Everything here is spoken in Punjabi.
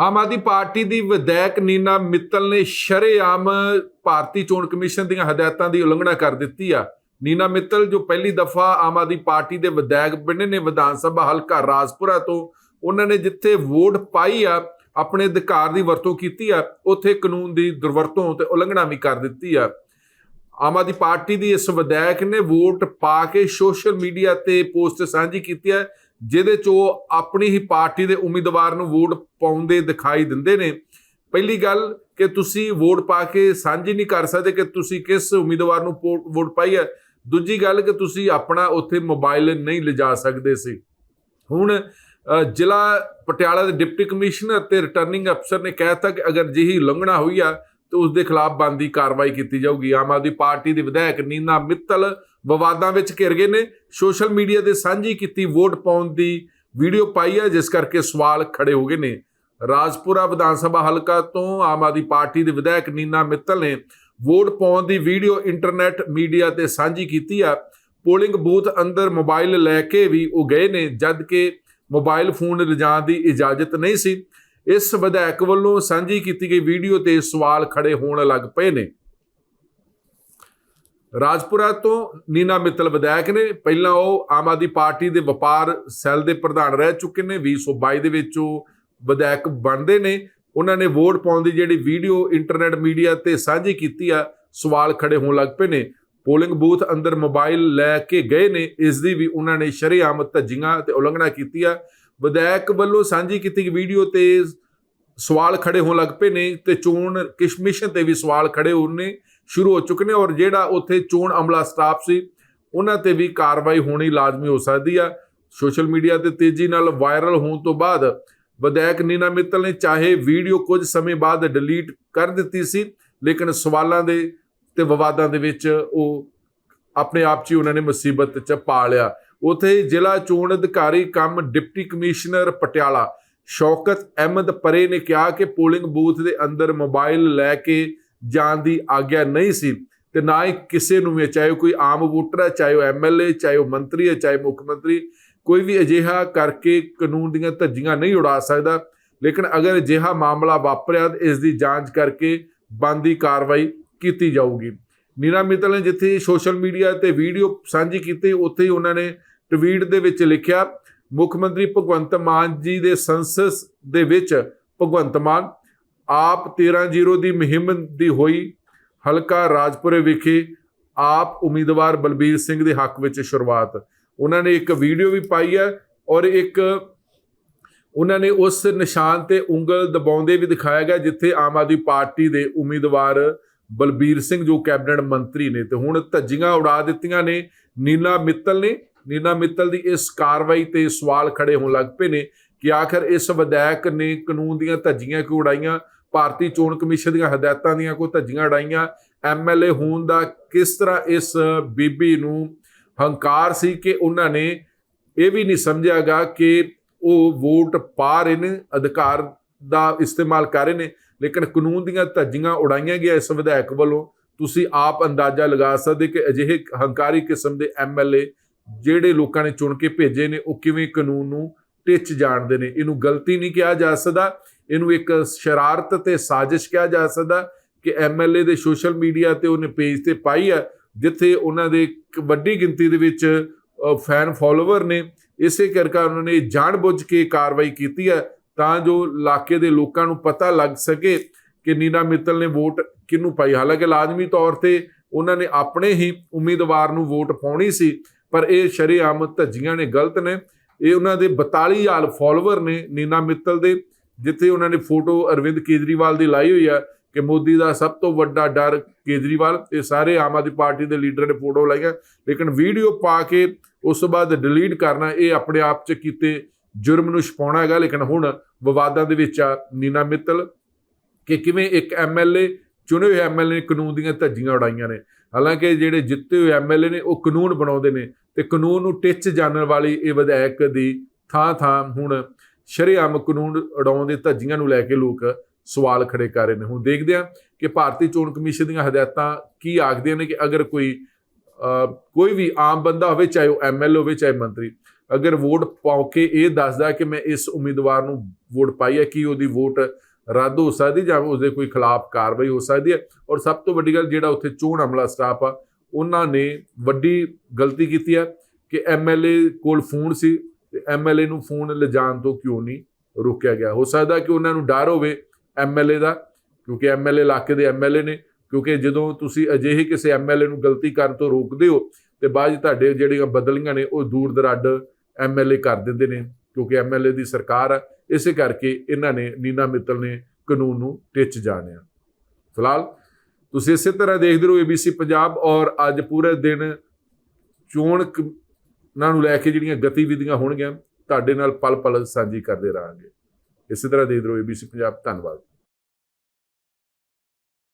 ਆਮ ਆਦਮੀ ਪਾਰਟੀ ਦੀ ਵਿਧਾਇਕ ਨੀਨਾ ਮਿੱਤਲ ਨੇ ਸ਼ਰੇਆਮ ਭਾਰਤੀ ਚੋਣ ਕਮਿਸ਼ਨ ਦੀਆਂ ਹਦਾਇਤਾਂ ਦੀ ਉਲੰਘਣਾ ਕਰ ਦਿੱਤੀ ਆ। ਨੀਨਾ ਮਿੱਤਲ ਜੋ ਪਹਿਲੀ ਦਫਾ ਆਮ ਆਦਮੀ ਪਾਰਟੀ ਦੇ ਵਿਧਾਇਕ ਬਣੇ ਨੇ ਵਿਧਾਨ ਸਭਾ ਹਲਕਾ ਰਾਜਪੁਰਾ ਤੋਂ, ਉਹਨਾਂ ਨੇ ਜਿੱਥੇ ਵੋਟ ਪਾਈ ਆ, ਆਪਣੇ ਅਧਿਕਾਰ ਦੀ ਵਰਤੋਂ ਕੀਤੀ ਆ, ਉੱਥੇ ਕਾਨੂੰਨ ਦੀ ਦੁਰਵਰਤੋਂ ਤੇ ਉਲੰਘਣਾ ਵੀ ਕਰ ਦਿੱਤੀ ਆ। ਆਮ ਆਦਮੀ ਪਾਰਟੀ ਦੀ ਇਸ ਵਿਧਾਇਕ ਨੇ ਵੋਟ ਪਾ ਕੇ ਸੋਸ਼ਲ ਮੀਡੀਆ ਤੇ ਪੋਸਟ ਸਾਂਝੀ ਕੀਤੀ ਹੈ ਜਿਹਦੇ ਚ ਉਹ ਆਪਣੀ ਹੀ ਪਾਰਟੀ ਦੇ ਉਮੀਦਵਾਰ ਨੂੰ ਵੋਟ ਪਾਉਂਦੇ ਦਿਖਾਈ ਦਿੰਦੇ ਨੇ। ਪਹਿਲੀ ਗੱਲ ਕਿ ਤੁਸੀਂ ਵੋਟ ਪਾ ਕੇ ਸਾਂਝੀ ਨਹੀਂ ਕਰ ਸਕਦੇ ਕਿ ਤੁਸੀਂ ਕਿਸ ਉਮੀਦਵਾਰ ਨੂੰ ਪੋ- ਵੋਟ ਪਾਈ ਹੈ। ਦੂਜੀ ਗੱਲ ਕਿ ਤੁਸੀਂ ਆਪਣਾ ਉੱਥੇ ਮੋਬਾਈਲ ਨਹੀਂ ਲਿਜਾ ਸਕਦੇ ਸੀ। ਹੁਣ ਜ਼ਿਲ੍ਹਾ ਪਟਿਆਲਾ ਦੇ ਡਿਪਟੀ ਕਮਿਸ਼ਨਰ ਤੇ ਰਿਟਰਨਿੰਗ ਅਫਸਰ ਨੇ ਕਹਿਤਾ ਕਿ ਅਗਰ ਜਿਹੀ ਉਲੰਘਣਾ ਹੋਈ ਆ ਤੇ ਉਸ ਦੇ ਖਿਲਾਫ ਬਣਦੀ ਕਾਰਵਾਈ ਕੀਤੀ ਜਾਊਗੀ। ਆਮ ਆਦਮੀ ਪਾਰਟੀ ਦੇ ਵਿਧਾਇਕ ਨੀਨਾ ਮਿੱਤਲ ਵਿਵਾਦਾਂ ਵਿੱਚ ਘਿਰ ਗਏ ਨੇ। ਸੋਸ਼ਲ ਮੀਡੀਆ ਤੇ ਸਾਂਝੀ ਕੀਤੀ ਵੋਟ ਪਾਉਣ ਦੀ ਵੀਡੀਓ ਪਾਈ ਹੈ, ਜਿਸ ਕਰਕੇ ਸਵਾਲ ਖੜੇ ਹੋ ਗਏ ਨੇ। ਰਾਜਪੁਰਾ ਵਿਧਾਨ ਸਭਾ ਹਲਕਾ ਤੋਂ ਆਮ ਆਦਮੀ ਪਾਰਟੀ ਦੇ ਵਿਧਾਇਕ ਨੀਨਾ ਮਿੱਤਲ ਨੇ ਵੋਟ ਪਾਉਣ ਦੀ ਵੀਡੀਓ ਇੰਟਰਨੈਟ ਮੀਡੀਆ ਤੇ ਸਾਂਝੀ ਕੀਤੀ ਆ। ਪੋਲਿੰਗ ਬੂਥ ਅੰਦਰ ਮੋਬਾਈਲ ਲੈ ਕੇ ਵੀ ਉਹ ਗਏ ਨੇ, ਜਦ ਕਿ ਮੋਬਾਈਲ ਫੋਨ ਲਿਜਾਣ ਦੀ ਇਜਾਜ਼ਤ ਨਹੀਂ ਸੀ। ਇਸ ਵਿਧਾਇਕ ਵੱਲੋਂ ਸਾਂਝੀ ਕੀਤੀ ਗਈ ਵੀਡੀਓ ਤੇ ਸਵਾਲ ਖੜੇ ਹੋਣ ਲੱਗ ਪਏ ਨੇ। ਰਾਜਪੁਰਾ ਤੋਂ ਨੀਨਾ ਮਿੱਤਲ ਵਿਧਾਇਕ ਨੇ, ਪਹਿਲਾਂ ਉਹ ਆਮ ਆਦਮੀ ਪਾਰਟੀ ਦੇ ਵਪਾਰ ਸੈੱਲ ਦੇ ਪ੍ਰਧਾਨ ਰਹਿ ਚੁੱਕੇ ਨੇ 2022 ਦੇ ਵਿੱਚ ਉਹ ਵਿਧਾਇਕ ਬਣਦੇ ਨੇ। ਉਹਨਾਂ ਨੇ ਵੋਟ ਪਾਉਣ ਦੀ ਜਿਹੜੀ ਵੀਡੀਓ ਇੰਟਰਨੈਟ ਮੀਡੀਆ ਤੇ ਸਾਂਝੀ ਕੀਤੀ ਆ, ਸਵਾਲ ਖੜੇ ਹੋਣ ਲੱਗ ਪਏ ਨੇ। ਪੋਲਿੰਗ ਬੂਥ ਅੰਦਰ ਮੋਬਾਈਲ ਲੈ ਕੇ ਗਏ ਨੇ, ਇਸ ਦੀ ਵੀ ਉਹਨਾਂ ਨੇ ਸ਼ਰੇਆਮ ਧੱਜੀਆਂ ਤੇ ਉਲੰਘਣਾ ਕੀਤੀ ਆ। ਵਿਧਾਇਕ ਵੱਲੋਂ ਸਾਂਝੀ ਕੀਤੀ ਗਈ ਵੀਡੀਓ ਤੇ ਸਵਾਲ ਖੜੇ ਹੋਣ ਲੱਗ ਪਏ ਨੇ ਤੇ ਚੋਣ ਕਿਸ਼ਮਿਸ਼ਨ ਤੇ ਵੀ ਸਵਾਲ ਖੜੇ ਹੋਣੇ ਸ਼ੁਰੂ ਹੋ ਚੁੱਕੇ ਨੇ ਔਰ ਜਿਹੜਾ ਉੱਥੇ ਚੋਣ ਅਮਲਾ ਸਟਾਫ ਸੀ, ਉਹਨਾਂ ਤੇ ਵੀ ਕਾਰਵਾਈ ਹੋਣੀ ਲਾਜ਼ਮੀ ਹੋ ਸਕਦੀ ਆ। ਸੋਸ਼ਲ ਮੀਡੀਆ ਤੇ ਤੇਜ਼ੀ ਨਾਲ ਵਾਇਰਲ ਹੋਣ ਤੋਂ ਬਾਅਦ ਵਿਧਾਇਕ ਨੀਨਾ ਮਿੱਤਲ ਨੇ ਚਾਹੇ ਵੀਡੀਓ ਕੁਝ ਸਮੇਂ ਬਾਅਦ ਡਿਲੀਟ ਕਰ ਦਿੱਤੀ ਸੀ, ਲੇਕਿਨ ਸਵਾਲਾਂ ਦੇ ਤੇ ਵਿਵਾਦਾਂ ਦੇ ਵਿੱਚ ਉਹ ਆਪਣੇ ਆਪ 'ਚ ਹੀ ਉਹਨਾਂ ਨੇ ਮੁਸੀਬਤ 'ਚ ਪਾ ਲਿਆ। ਉਥੇ ਜ਼ਿਲ੍ਹਾ ਚੋਣ ਅਧਿਕਾਰੀ ਕੰਮ ਡਿਪਟੀ ਕਮਿਸ਼ਨਰ ਪਟਿਆਲਾ। ਸ਼ੌਕਤ ਅਹਿਮਦ ਪਰੇ ਨੇ ਕਿਹਾ ਕਿ ਪੋਲਿੰਗ ਬੂਥ ਦੇ ਅੰਦਰ ਮੋਬਾਈਲ ਲੈ ਕੇ ਜਾਣ ਦੀ ਆਗਿਆ ਨਹੀਂ ਸੀ ਤੇ ਨਾ ਹੀ ਕਿਸੇ ਨੂੰ ਵੀ ਚਾਹੇ ਉਹ ਕੋਈ ਆਮ ਵੋਟਰ ਹੈ, ਚਾਹੇ ਉਹ ਐਮਐਲਏ ਚਾਹੇ ਉਹ ਮੰਤਰੀ ਹੈ, ਚਾਹੇ ਮੁੱਖ ਮੰਤਰੀ, ਕੋਈ ਵੀ ਅਜਿਹਾ ਕਰਕੇ ਕਾਨੂੰਨ ਦੀਆਂ ਧੱਜੀਆਂ ਨਹੀਂ ਉਡਾ ਸਕਦਾ। ਲੇਕਿਨ ਅਗਰ ਅਜਿਹਾ ਮਾਮਲਾ ਵਾਪਰਿਆ, ਤਾਂ ਇਸ ਦੀ ਜਾਂਚ ਕਰਕੇ ਬੰਦੀ ਕਾਰਵਾਈ ਕੀਤੀ ਜਾਊਗੀ। ਨੀਰਾ ਮਿੱਤਲ ਨੇ ਜਿੱਥੇ ਸੋਸ਼ਲ ਮੀਡੀਆ ਤੇ ਵੀਡੀਓ ਸਾਂਝੀ ਕੀਤੀ, ਉੱਥੇ ਹੀ ਉਹਨਾਂ ਨੇ ਟਵੀਟ ਦੇ ਵਿੱਚ ਲਿਖਿਆ, ਮੁੱਖ ਮੰਤਰੀ ਭਗਵੰਤ ਮਾਨ ਜੀ ਦੇ ਸੰਸਦ ਦੇ ਵਿੱਚ ਭਗਵੰਤ ਮਾਨ, ਆਪ 13-0 ਦੀ ਮੁਹਿੰਮ ਦੀ ਹੋਈ ਹਲਕਾ ਰਾਜਪੁਰੇ ਵਿਖੇ ਆਪ ਉਮੀਦਵਾਰ ਬਲਬੀਰ ਸਿੰਘ ਦੇ ਹੱਕ ਵਿੱਚ ਸ਼ੁਰੂਆਤ। ਉਹਨਾਂ ਨੇ ਇੱਕ ਵੀਡੀਓ ਵੀ ਪਾਈ ਹੈ ਔਰ ਇੱਕ ਉਹਨਾਂ ਨੇ ਉਸ ਨਿਸ਼ਾਨ ਤੇ ਉਂਗਲ ਦਬਾਉਂਦੇ ਵੀ ਦਿਖਾਇਆ ਗਿਆ, ਜਿੱਥੇ ਆਮ ਆਦਮੀ ਪਾਰਟੀ ਦੇ ਉਮੀਦਵਾਰ ਬਲਬੀਰ ਸਿੰਘ, ਜੋ ਕੈਬਨਿਟ ਮੰਤਰੀ ਨੇ। ਤੇ ਹੁਣ ਧੱਜੀਆਂ ਉਡਾ ਦਿੱਤੀਆਂ ਨੇ, ਨੀਨਾ ਮਿੱਤਲ ਨੇ ਨੀਨਾ ਮਿੱਤਲ ਦੀ ਇਸ ਕਾਰਵਾਈ ਤੇ ਸਵਾਲ ਖੜੇ ਹੋਣ ਲੱਗ ਪਏ ਨੇ ਕਿ ਆਖਰ ਇਸ ਵਿਧਾਇਕ ਨੇ ਕਾਨੂੰਨ ਦੀਆਂ ਧੱਜੀਆਂ ਕਿਉਂ ਉਡਾਈਆਂ? ਭਾਰਤੀ ਚੋਣ ਕਮਿਸ਼ਨ ਦੀਆਂ ਹਦਾਇਤਾਂ ਦੀਆਂ ਕੋਈ ਧੱਜੀਆਂ ਉਡਾਈਆਂ? ਐਮਐਲਏ ਹੋਣ ਦਾ ਕਿਸ ਤਰ੍ਹਾਂ ਇਸ ਬੀਬੀ ਨੂੰ ਹੰਕਾਰ ਸੀ ਕਿ ਉਹਨਾਂ ਨੇ ਇਹ ਵੀ ਨਹੀਂ ਸਮਝਿਆਗਾ ਕਿ ਉਹ ਵੋਟ ਪਾ ਰਹੇ ਨੇ, ਅਧਿਕਾਰ ਦਾ ਇਸਤੇਮਾਲ ਕਰ ਰਹੇ ਨੇ, ਲੇਕਿਨ ਕਾਨੂੰਨ ਦੀਆਂ ਧੱਜੀਆਂ ਉਡਾਈਆਂ ਗਿਆ ਇਸ ਵਿਧਾਇਕ ਵੱਲੋਂ। ਤੁਸੀਂ ਆਪ ਅੰਦਾਜ਼ਾ ਲਗਾ ਸਕਦੇ ਕਿ ਅਜਿਹੇ ਹੰਕਾਰੀ ਕਿਸਮ ਦੇ ਐਮਐਲਏ ਜਿਹੜੇ ਲੋਕਾਂ ਨੇ ਚੁਣ ਕੇ ਭੇਜੇ ਨੇ, ਉਹ ਕਿਵੇਂ ਕਾਨੂੰਨ ਨੂੰ ਟਿੱਚ ਜਾਣਦੇ ਨੇ? ਇਹਨੂੰ ਗਲਤੀ ਨਹੀਂ ਕਿਹਾ ਜਾ ਸਕਦਾ। ਇਹਨੂੰ ਇੱਕ ਸ਼ਰਾਰਤ ਤੇ ਸਾਜ਼ਿਸ਼ ਕਿਹਾ ਜਾ ਸਕਦਾ ਕਿ ਐਮਐਲਏ ਦੇ ਸੋਸ਼ਲ ਮੀਡੀਆ ਤੇ ਉਹਨੇ ਪੇਜ ਤੇ ਪਾਈ ਹੈ ਜਿੱਥੇ ਉਹਨਾਂ ਦੇ ਵੱਡੀ ਗਿਣਤੀ ਦੇ ਵਿੱਚ ਫੈਨ ਫਾਲੋਅਰ ਨੇ। ਇਸੇ ਕਰਕੇ ਉਹਨਾਂ ਨੇ ਜਾਣਬੁੱਝ ਕੇ ਕਾਰਵਾਈ ਕੀਤੀ ਹੈ ਤਾਂ ਜੋ ਇਲਾਕੇ ਦੇ ਲੋਕਾਂ ਨੂੰ ਪਤਾ ਲੱਗ ਸਕੇ ਕਿ ਨੀਨਾ ਮਿੱਤਲ ਨੇ ਵੋਟ ਕਿਹਨੂੰ ਪਾਈ। ਹਾਲਾਂਕਿ ਲਾਜ਼ਮੀ ਤੌਰ ਤੇ ਉਹਨਾਂ ਨੇ ਆਪਣੇ ਹੀ ਉਮੀਦਵਾਰ ਨੂੰ ਵੋਟ ਪਾਉਣੀ ਸੀ। ਪਰ ਇਹ ਸ਼ਰੇਆਮ ਧੱਜੀਆਂ ਨੇ ਗਲਤ ਨੇ। ਇਹ ਉਹਨਾਂ ਦੇ 42000 ਫਾਲੋਅਰ ਨੇ ਨੀਨਾ ਮਿੱਤਲ ਦੇ, ਜਿੱਥੇ ਉਹਨਾਂ ਨੇ ਫੋਟੋ ਅਰਵਿੰਦ ਕੇਜਰੀਵਾਲ ਦੀ ਲਾਈ ਹੋਈ ਆ ਕਿ ਮੋਦੀ ਦਾ ਸਭ ਤੋਂ ਵੱਡਾ ਡਰ ਕੇਜਰੀਵਾਲ, ਇਹ ਸਾਰੇ ਆਮ ਆਦਮੀ ਪਾਰਟੀ ਦੇ ਲੀਡਰ ਨੇ ਫੋਟੋ ਲਾਈਆਂ। ਲੇਕਿਨ ਵੀਡੀਓ ਪਾ ਕੇ ਉਸ ਤੋਂ ਬਾਅਦ ਡਿਲੀਟ ਕਰਨਾ, ਇਹ ਆਪਣੇ ਆਪ 'ਚ ਕੀਤੇ ਜੁਰਮ ਨੂੰ ਛਪਾਉਣਾ ਹੈਗਾ। ਲੇਕਿਨ ਹੁਣ ਵਿਵਾਦਾਂ ਦੇ ਵਿੱਚ ਆ ਨੀਨਾ ਮਿੱਤਲ, ਕਿ ਕਿਵੇਂ ਇੱਕ ਐਮਐਲਏ ਚੁਣੇ ਹੋਏ ਐਮਐਲਏ ਨੇ ਕਾਨੂੰਨ ਦੀਆਂ ਧੱਜੀਆਂ ਉਡਾਈਆਂ ਨੇ। ਹਾਲਾਂਕਿ ਜਿਹੜੇ ਜਿੱਤੇ ਹੋਏ ਐਮਐਲਏ ਨੇ, ਉਹ ਕਾਨੂੰਨ ਬਣਾਉਂਦੇ ਨੇ ਤੇ ਕਾਨੂੰਨ ਨੂੰ ਟਿੱਚ ਜਾਣਨ ਵਾਲੀ ਇਹ ਵਿਧਾਇਕ ਦੀ ਥਾਂ ਥਾਂ ਹੁਣ ਸ਼ਰੇਆਮ ਕਾਨੂੰਨ ਉਡਾਉਣ ਦੇ ਧੱਜੀਆਂ ਨੂੰ ਲੈ ਕੇ ਲੋਕ ਸਵਾਲ ਖੜੇ ਕਰ ਰਹੇ ਨੇ। ਹੁਣ ਦੇਖਦੇ ਹਾਂ ਕਿ ਭਾਰਤੀ ਚੋਣ ਕਮਿਸ਼ਨ ਦੀਆਂ ਹਦਾਇਤਾਂ ਕੀ ਆਖਦੀਆਂ ਨੇ ਕਿ ਅਗਰ ਕੋਈ ਕੋਈ ਵੀ ਆਮ ਬੰਦਾ ਹੋਵੇ, ਚਾਹੇ ਉਹ ਐਮਐਲਏ ਹੋਵੇ, ਚਾਹੇ ਮੰਤਰੀ, ਅਗਰ ਵੋਟ ਪਾਉ ਕੇ ਇਹ ਦੱਸਦਾ ਕਿ ਮੈਂ ਇਸ ਉਮੀਦਵਾਰ ਨੂੰ ਵੋਟ ਪਾਈ ਹੈ, ਕਿ ਉਹਦੀ ਵੋਟ ਰੱਦ ਹੋ ਸਕਦੀ ਜਾਂ ਉਸਦੇ ਕੋਈ ਖਿਲਾਫ ਕਾਰਵਾਈ ਹੋ ਸਕਦੀ ਹੈ। ਔਰ ਸਭ ਤੋਂ ਵੱਡੀ ਗੱਲ ਜਿਹੜਾ ਉੱਥੇ ਚੋਣ ਅਮਲਾ ਸਟਾਫ ਆ, ਉਹਨਾਂ ਨੇ ਵੱਡੀ ਗਲਤੀ ਕੀਤੀ ਹੈ ਕਿ ਐਮਐਲਏ ਕੋਲ ਫੋਨ ਸੀ ਤੇ ਐਮਐਲਏ ਨੂੰ ਫੋਨ ਲਿਜਾਣ ਤੋਂ ਕਿਉਂ ਨਹੀਂ ਰੋਕਿਆ ਗਿਆ। ਹੋ ਸਕਦਾ ਕਿ ਉਹਨਾਂ ਨੂੰ ਡਰ ਹੋਵੇ ਐਮਐਲਏ ਦਾ, ਕਿਉਂਕਿ ਐਮਐਲਏ ਇਲਾਕੇ ਦੇ ਐਮਐਲਏ ਨੇ, ਕਿਉਂਕਿ ਜਦੋਂ ਤੁਸੀਂ ਅਜਿਹੇ ਕਿਸੇ ਐਮਐਲਏ ਨੂੰ ਗਲਤੀ ਕਰਨ ਤੋਂ ਰੋਕਦੇ ਹੋ ਤੇ ਬਾਅਦ 'ਚ ਤੁਹਾਡੇ ਜਿਹੜੀਆਂ ਬਦਲੀਆਂ ਨੇ ਉਹ ਦੂਰ ਦਰਾਡ ਐਮਐਲਏ ਕਰ ਦਿੰਦੇ ਨੇ। ਕਿਉਂਕਿ ਐਮਐਲਏ ਦੀ ਸਰਕਾਰ ਆ, ਇਸੇ ਕਰਕੇ ਇਹਨਾਂ ਨੇ, ਨੀਨਾ ਮਿੱਤਲ ਨੇ ਕਾਨੂੰਨ ਨੂੰ ਟਿੱਚ ਜਾਣਿਆ। ਫਿਲਹਾਲ ਤੁਸੀਂ ਇਸੇ ਤਰ੍ਹਾਂ ਦੇਖਦੇ ਰਹੋ ABC ਪੰਜਾਬ ਔਰ ਅੱਜ ਪੂਰੇ ਦਿਨ ਚੋਣ ਕ- ਨਾਲ ਨੂੰ ਲੈ ਕੇ ਜਿਹੜੀਆਂ ਗਤੀਵਿਧੀਆਂ ਹੋਣਗੀਆਂ, ਤੁਹਾਡੇ ਨਾਲ ਪਲ ਪਲ ਸਾਂਝੀ ਕਰਦੇ ਰਹਾਂਗੇ। ਇਸੇ ਤਰ੍ਹਾਂ ਦੇਖਦੇ ਰਹੋ ABC ਪੰਜਾਬ, ਧੰਨਵਾਦ।